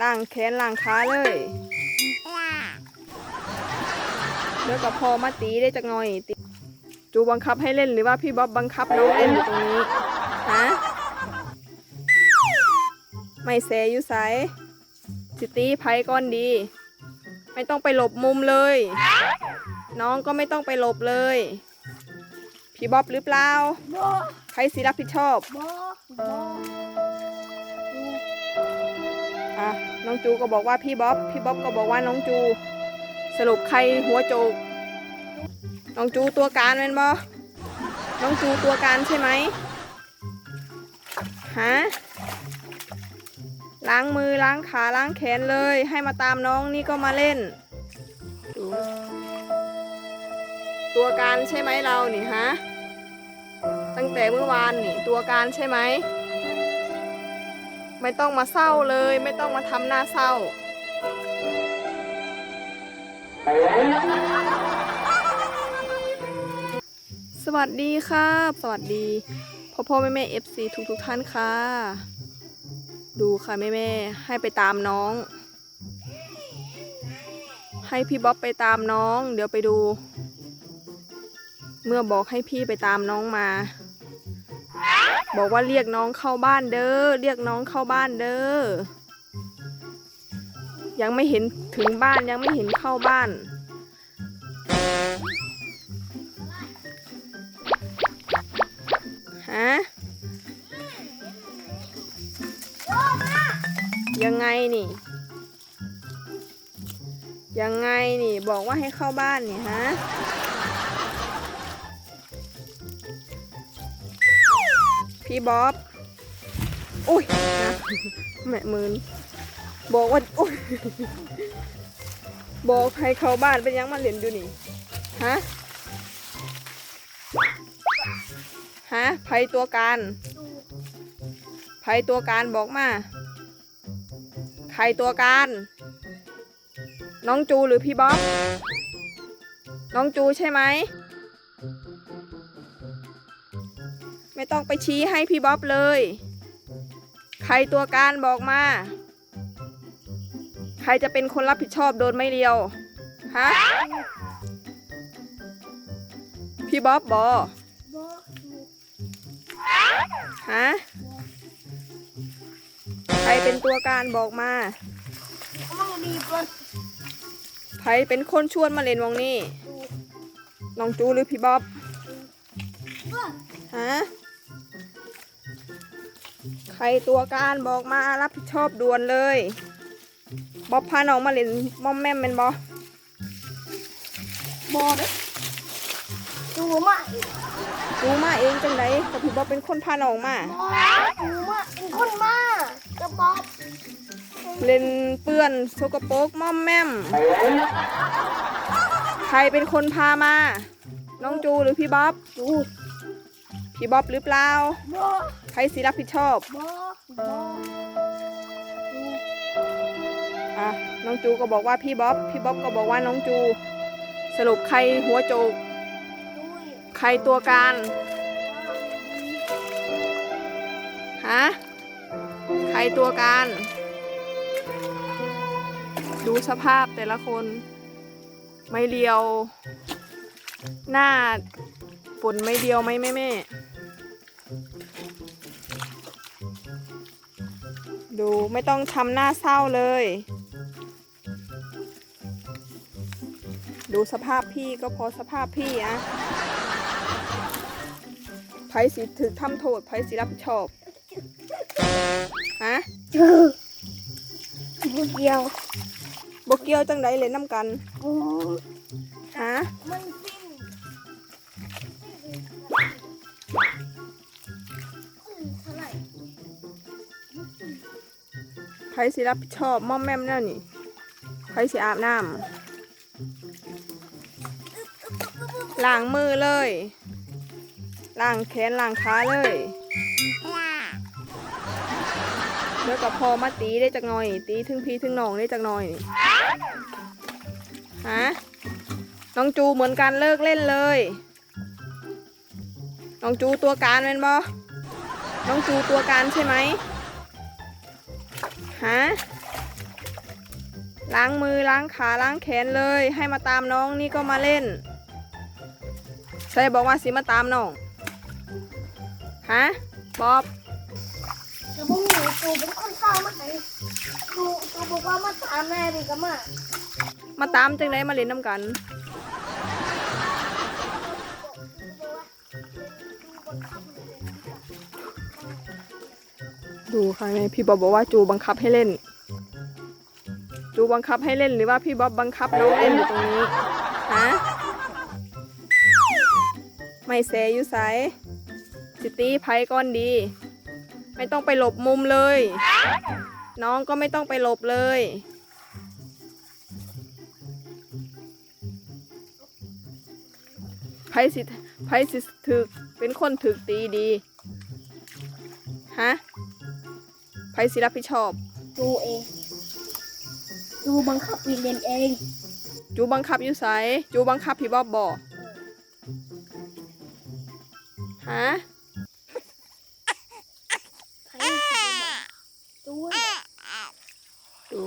ล่างแขนล่างขาเลยเดี๋ยวกับพอมาตีได้จักหน่อยตีจูบังคับให้เล่นหรือว่าพี่บ๊อบบังคับน้องเล่นอยู่ตรงนี้ฮะไม่เซยู่ไสสิตีไพก่อนดี ไม่ต้องไปหลบมุมเลย น้องก็ไม่ต้องไปหลบเลย พี่บ๊อบหรือเปล่าโบใครสิรับผิดชอบบโบ อะน้องจูก็บอกว่าพี่บ๊อบ พี่บ๊อบก็บอกว่าน้องจู สรุปใครหัวโจก น้องจูตัวการเป็นบอน้องจูตัวการใช่ไหมฮะล้างมือล้างขาล้างแขนเลย ให้มาตามน้องนี่ก็มาเล่นดูตัวการใช่ไหมเรานี่ฮะตั้งแต่เมื่อวานนี่ตัวการใช่ไหม ไม่ต้องมาเศร้าเลย ไม่ต้องมาทำหน้าเศร้า สวัสดีครับ สวัสดีพ่อพ่อแม่แม่เอฟซีทุกทุกท่านค่ะ ดูค่ะแม่แม่ให้ไปตามน้อง ให้พี่บ๊อบไปตามน้อง เดี๋ยวไปดู เมื่อบอกให้พี่ไปตามน้องมา บอกว่าเรียกน้องเข้าบ้านเด้อ เรียกน้องเข้าบ้านเด้อ ยังไม่เห็นถึงบ้านยังไม่เห็นเข้าบ้าน ฮะ ยังไงนี่ ยังไงนี่ บอกว่าให้เข้าบ้านนี่ฮะ พี่บ๊อบ อุ้ยนะแม่มืนบอกว่าอุ้ยบอกให้เข้าบ้านเป็นยังมาเล่นดูนี่ ฮะ ฮะไผตัวการไผตัวการบอกมา ใครตัวการ น้องจูหรือพี่บ๊อบ น้องจูใช่ไหม ไม่ต้องไปชี้ให้พี่บ๊อบเลย ใครตัวการบอกมา ใครจะเป็นคนรับผิดชอบโดนไม่เลียว ฮะ พี่บ๊อบบอฮะ ใครเป็นตัวการบอกมาใครเป็นคนชวนมาเล่นวงนี้ น้องจูหรือพี่บ๊อบ ฮะ ใครตัวการบอกมารับผิดชอบด่วนเลยบ๊อบพาน้องมาเล่นมอมแม่มเป็นบอโบเด้ดูมาจูมาเองจังไดก็พี่บ๊อบเป็นคนพาน้องมาโบดูมาเป็นคนมากระบอกเล่นเปื้อนสกปรกมอมแม่มใครเป็นคนพามา น้องจูหรือพี่บ๊อบดู พี่บ๊อบหรือเปล่าใครสิรับผิดชอบบโบอะ น้องจูก็บอกว่าพี่บ๊อบ พี่บ๊อบก็บอกว่าน้องจู สรุปใครหัวโจกดูใครตัวการ ฮะ ใครตัวการ ดูสภาพแต่ละคน ไม่เลียว หน้าฝนไม่เดียวไหมแม่แม่ ดูไม่ต้องทำหน้าเศร้าเลย ดูสภาพพี่ก็พอสภาพพี่อะไผสิถือทำโทษไผสิรับผิดชอบฮะดูเดียวบกเกี่ยวจังไดเลยน้ำกันโอ้ฮะมัน ไผสิรับผิดชอบม่อมแม่มแน่นี่ไผสิอาบน้ำล้างมือเลยล้างแขนล้างขาเลยเดี๋ยวกับพอมาตีได้จักหน่อย ตีถึงพี่ถึงน้องได้จักหน่อยนี่ฮะน้องจูเหมือนกันเลิกเล่นเลย น้องจูตัวการเป็นบอน้องจูตัวการใช่ไหม ฮะล้างมือล้างขาล้างแขนเลย ให้มาตามน้องนี่ก็มาเล่นใช่บอกว่าสิมาตามน้องฮะบอบเดี๋ยวพวกหนูตูเป็นคนข้าวมาให้ตูตูบอกว่ามาตามแม่ดีกันมามาตามจังไดมาเล่นน้ำกัน ดูค่ะไงพี่บ๊อบบอกว่าจูบังคับให้เล่น จูบังคับให้เล่นหรือว่าพี่บ๊อบบังคับน้องเล่นอยู่ตรงนี้ฮะไม่เซอยู่ไสสิตีไพ่ก้อนดี ไม่ต้องไปหลบมุมเลย น้องก็ไม่ต้องไปหลบเลยไพ่สิไพ่สิถึกเป็นคนถึกตีดีฮะ ไพ่สิรับผิดชอบตูเองตูบังคับวินเล่นเอง จูบังคับอยู่ไสจูบังคับพี่บอบบอกฮะใครตูเนี่ยดู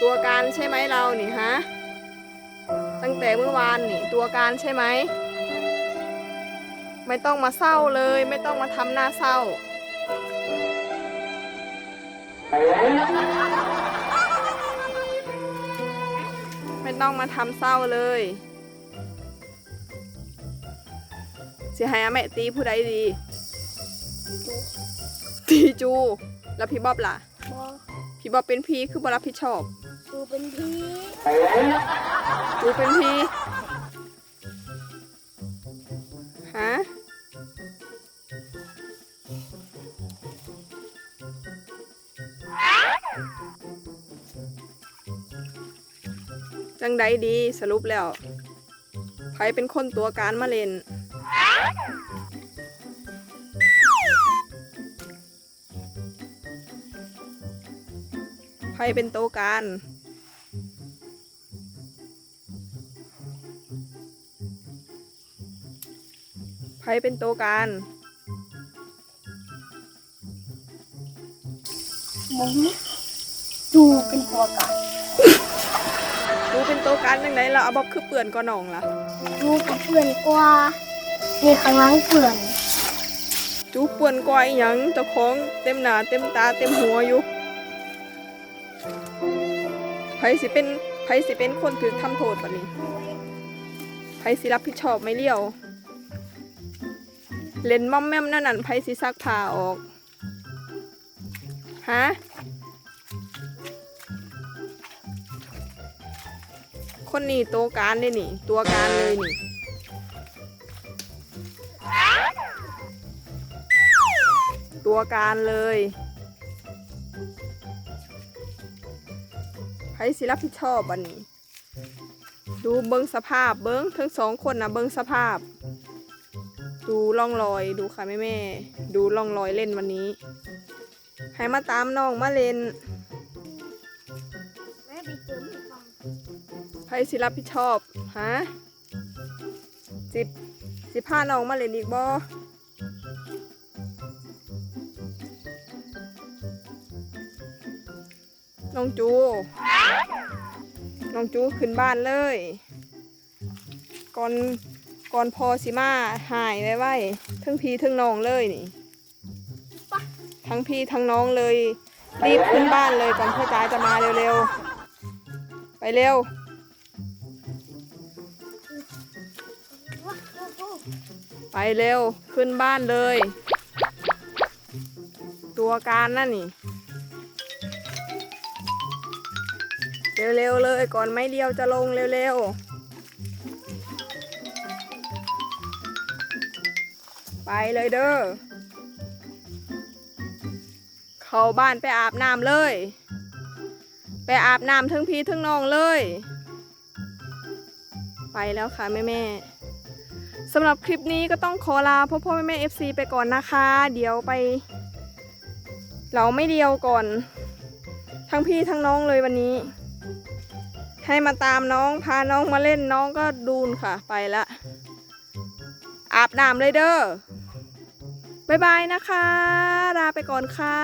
ตัวการใช่ไหมเรานี่ฮะ ตั้งแต่เมื่อวานนี่ ตัวการใช่ไหม ไม่ต้องมาเศร้าเลย ไม่ต้องมาทำหน้าเศร้า ไม่ต้องมาทำเศร้าเลย เสียหายอะแม่ตีผู้ใดดีตูตีจู แล้วพี่บ๊อบล่ะบอพี่บ๊อบเป็นพี่คือบรับผิดชอบตูเป็นพี่จูเป็นพี่ ใดดีสรุปแล้วใครเป็นคนตัวการมาเล่นใครเป็นตัวการใครเป็นตัวการมงตูเป็นตัวกัน ดูเป็นตัวการจังไดล่ะเอาบอกคือเปื่อนก็น้องล่ะตูกับเพื่อนกว่านี่ข้างหลังเพื่อน จูเปื่อนกว่าอีหยังเจ้าของเต็มหน้าเต็มตาเต็มหัวอยู่ไผสิเป็นไผสิเป็นคนถือทำโทษปะนี้ไผสิรับผิดชอบไม่เลี้ยว เล่นม่อมแม่มนั่นนั่นไผสิซักผ้าออก ฮะ คนนี้ตัวการเลยนี่ ตัวการเลยนี่ ตัวการเลยใครสิรับผิดชอบวันนี้ ดูเบิ้งสภาพเบิ้งทั้งสองคนนะเบิ้งสภาพ ดูร่องรอยดูค่ะแม่แม่ดูร่องรอยเล่นวันนี้ ให้มาตามน้องมาเล่น รสิรับผิดชอบฮะสิบสิพาน้องมาเล่นอีกบ่น้องจู น้องจูขึ้นบ้านเลย ก่อนก่อนพอสิมาหายไว้ไว้ทั้งพี่ทั้งน้องเลยนี่ ทั้งพี่ทั้งน้องเลย รีบขึ้นบ้านเลยก่อนพ่อจ๋าจะมาเร็วๆ ไปเร็ว ไปเร็ว ขึ้นบ้านเลย ตัวการนั่นนี่ เร็วๆเลยก่อนไม่เดียวจะลงเร็วๆ ไปเลยเด้อ เข้าบ้านไปอาบน้ำเลย ไปอาบน้ำทั้งพี่ทั้งน้องเลย ไปแล้วค่ะแม่แม่ สำหรับคลิปนี้ก็ต้องขอลาพ่อพ่อแม่แม่ FC ไปก่อนนะคะ เดี๋ยวไป เราไม่เดียวก่อน ทั้งพี่ทั้งน้องเลยวันนี้ ให้มาตามน้องพาน้องมาเล่นน้องก็ดูนค่ะไปละอาบน้ำเลยเด้อบ๊ายบายนะคะลาไปก่อนค่ะ